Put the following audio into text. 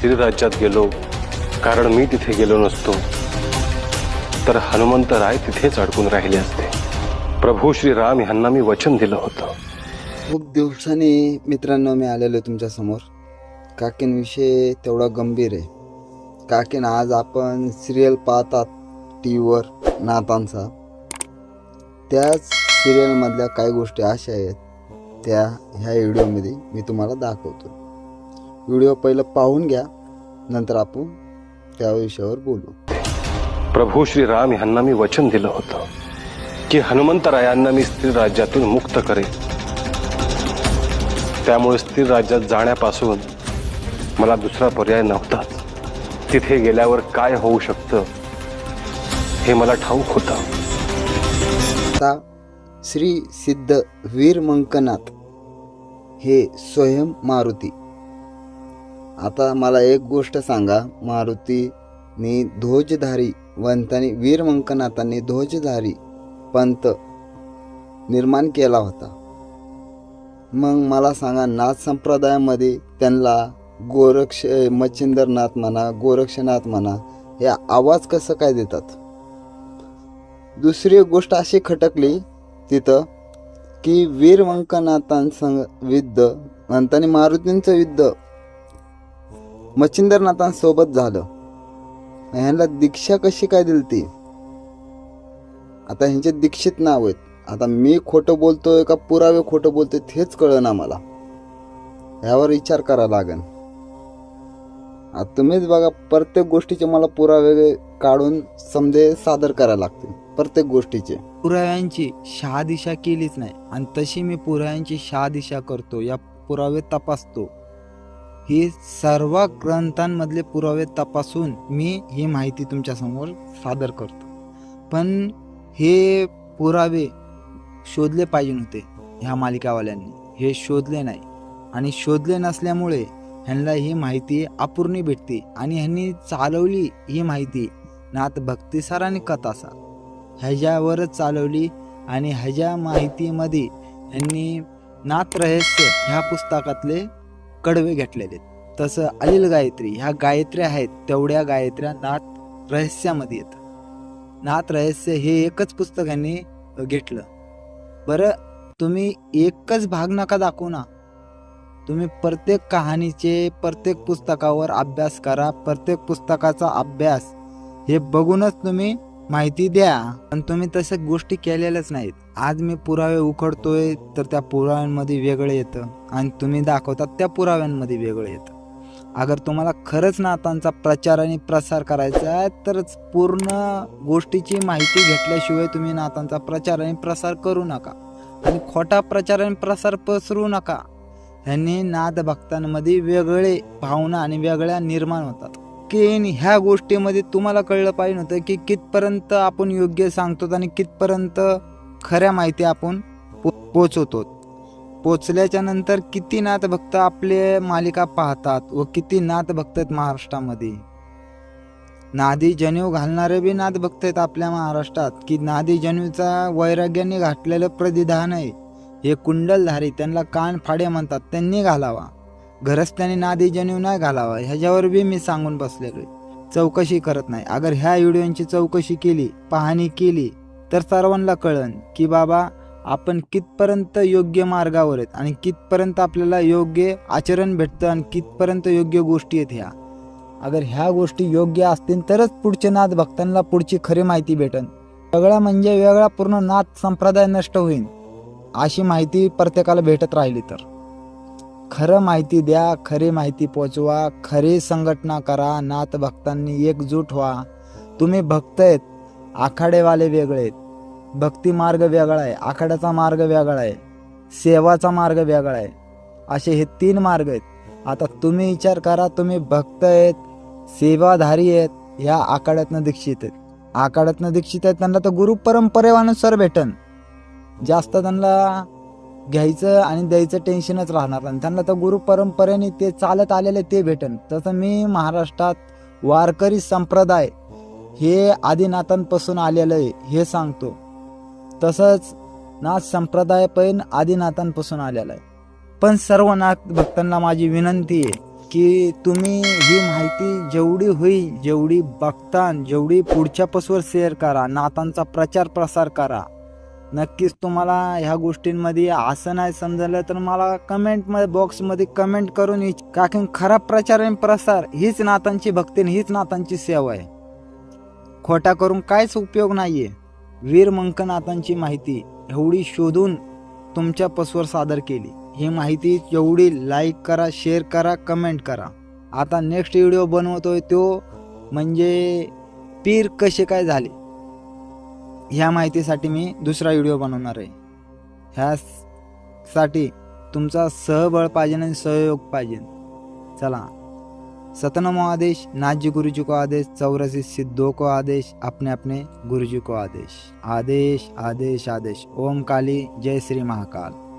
स्थिर राज्यात गेलो. कारण मी तिथे गेलो नसतो. तर हनुमंत राय तिथेच अडकून राहिले असते. प्रभू श्रीराम ह्यांना मी वचन दिलं होतं. खूप दिवसांनी मित्रांनो मी आलेलो आहे तुमच्यासमोर काकींविषयी तेवढा गंभीर आहे. काकीन आज आपण सिरियल पाहतात टी व्हीवर नातांचा. त्याच सिरियलमधल्या काही गोष्टी अशा आहेत. त्या ह्या व्हिडिओमध्ये मी तुम्हाला दाखवतो. व्हिडिओ पहिलं पाहून घ्या नंतर आपण त्या विषयावर बोलू. प्रभू श्रीराम ह्यांना मी वचन दिलं होतं की हनुमंतरायांना मी स्थिर राज्यातून मुक्त करेन. त्यामुळे स्थिर राज्यात जाण्यापासून मला दुसरा पर्याय नव्हताच तिथे गेल्यावर काय होऊ शकतं हे मला ठाऊक होतं. आता श्री सिद्ध वीर मंकनाथ हे स्वयं मारुती. आता मला एक गोष्ट सांगा. मारुतीनी ध्वजधारी वंतांनी वीर मंकनाथांनी ध्वजधारी पंत निर्माण केला होता. मग मला सांगा नाथ संप्रदायामध्ये त्यांना गोरक्ष मच्छिंद्रनाथ म्हणा गोरक्षनाथ म्हणा हे आवाज कसं काय देतात? दुसरी गोष्ट अशी खटकली तिथं की वीर व्यंकनाथांसंग युद्ध नंतर मारुतींचं युद्ध मच्छिंद्रनाथांसोबत झालं. ह्यांना दीक्षा कशी काय दिली ती आता ह्यांचे दीक्षित नाव आहेत. आता मी खोटं बोलतोय का पुरावे खोटं बोलतोय हेच कळलं ना मला. ह्यावर विचार करावा लागेल आता तुम्हीच बघा प्रत्येक गोष्टीचे मला पुरावे काढून समजे सादर करायला लागतील प्रत्येक गोष्टीचे. पुराव्यांची शहादिशा केलीच नाही. आणि तशी मी पुराव्यांची शहादिशा करतो या पुरावे तपासतो. ही सर्व ग्रंथांमधले पुरावे तपासून मी ही माहिती तुमच्यासमोर सादर करतो. पण हे पुरावे शोधले पाहिजे होते ह्या मालिकावाल्यांनी. हे शोधले नाही. आणि शोधले नसल्यामुळे ह्यांना ही माहिती अपूर्णी भेटते आणि ह्यांनी चालवली ही माहिती नाथ भक्तिसार आणि कथासार ह्याच्यावरच चालवली आणि ह्याच्या माहितीमध्ये यांनी नात रहस्य ह्या पुस्तकातले कडवे घेतलेले आहेत. तसं अलिल गायत्री ह्या गायत्र्या आहेत तेवढ्या गायत्र्या नाथ रहस्यामध्ये येतात. नाथ रहस्य हे एकच पुस्तक यांनी घेतलं. बरं तुम्ही एकच भाग नका दाखवू ना. तुम्ही प्रत्येक कहाणीचे प्रत्येक पुस्तकावर अभ्यास करा. प्रत्येक पुस्तकाचा अभ्यास हे बघूनच तुम्ही माहिती द्या. पण तुम्ही तशा गोष्टी केलेल्याच नाहीत. आज मी पुरावे उखडतोय तर त्या पुराव्यांमध्ये वेगळं येतं. आणि तुम्ही दाखवतात त्या पुराव्यांमध्ये वेगळं येतं. अगर तुम्हाला खरंच नातांचा प्रचार आणि प्रसार करायचा आहे तरच पूर्ण गोष्टीची माहिती घेतल्याशिवाय तुम्ही नातांचा प्रचार आणि प्रसार करू नका. आणि खोटा प्रचार आणि प्रसार पसरू नका. ह्यांनी नाद भक्तांमध्ये वेगळे भावना आणि वेगळ्या निर्माण होतात. की ह्या गोष्टीमध्ये तुम्हाला कळलं पाहिजे होतं की कितपर्यंत आपण योग्य सांगतो आणि कितपर्यंत खऱ्या माहिती आपण पो पोचवतो पोचल्याच्या नंतर किती नाथ भक्त आपले मालिका पाहतात व किती नाथ भक्त आहेत महाराष्ट्रामध्ये. नादी जनेव घालणारे बी नाथ भक्त आहेत आपल्या महाराष्ट्रात. की नादी जनेवचा वैराग्याने घातलेलं प्रतिधान आहे. हे कुंडलधारी त्यांना कान फाडे म्हणतात त्यांनी घालावा. घरस्त्याने नादी जनेऊ नाही घालावा ह्याच्यावर बी मी सांगून बसलेलो आहे चौकशी करत नाही. अगर ह्या व्हिडिओंची चौकशी केली पाहणी केली तर सर्वांना कळन की बाबा आपण कितपर्यंत योग्य मार्गावर आहेत आणि कितपर्यंत आपल्याला योग्य आचरण भेटतं आणि कितपर्यंत योग्य गोष्टी आहेत ह्या. अगर ह्या गोष्टी योग्य असतील तरच पुढचे नाथ भक्तांना पुढची खरी माहिती भेटन. वेगळा म्हणजे वेगळा पूर्ण नाथ संप्रदाय नष्ट होईल अशी माहिती प्रत्येकाला भेटत राहिली तर. खरं माहिती द्या खरी माहिती पोचवा खरी संघटना करा नाथ भक्तांनी एकजूट व्हा. तुम्ही भक्त आहेत आखाडेवाले वेगळे आहेत. भक्ती मार्ग वेगळा आहे आखाड्याचा मार्ग वेगळा आहे सेवाचा मार्ग वेगळा आहे. असे हे तीन मार्ग आहेत. आता तुम्ही विचार करा तुम्ही भक्त आहेत सेवाधारी आहेत ह्या आखाड्यातनं दीक्षित आहेत. आखाड्यातनं दीक्षित आहेत त्यांना तर गुरु परंपरेनुसार भेटन. जास्त त्यांना घ्यायचं आणि द्यायचं टेन्शनच राहणार आणि त्यांना तर गुरु परंपरेने ते चालत आलेले ते भेटन. तसं मी महाराष्ट्रात वारकरी संप्रदाय हे आदिनाथांपासून आलेलं आहे हे सांगतो. तसंच नाथ संप्रदाय पण आदिनाथांपासून आलेला आहे. पण सर्व नाथ भक्तांना माझी विनंती आहे की तुम्ही ही माहिती जेवढी होईल जेवढी बघतान जेवढी पुढच्या पसवर शेअर करा नातांचा प्रचार प्रसार करा. नक्कीच तुम्हाला ह्या गोष्टींमध्ये असं नाही समजलं तर मला कमेंट बॉक्समध्ये कमेंट करून विच- खराब प्रचार आणि प्रसार हीच नातांची भक्ती आणि हीच नातांची सेवा आहे. खोटा करून काहीच उपयोग नाही आहे वीर मंकनाथांची माहिती एवढी शोधून तुमच्या पसवर सादर केली. ही माहिती एवढी लाईक करा शेअर करा कमेंट करा. आता नेक्स्ट व्हिडिओ बनवतोय तो म्हणजे पीर कसे काय झाले? ह्या माहितीसाठी मी दुसरा व्हिडिओ बनवणार आहे. ह्यासाठी तुमचा सहबळ पाहिजे आणि सहयोग पाहिजे. चला. सतनमो आदेश नाथजी गुरुजी को आदेश चौरासी सिद्धो को आदेश अपने अपने गुरुजी को आदेश. आदेश आदेश आदेश. ओम काली जय श्री महाकाल.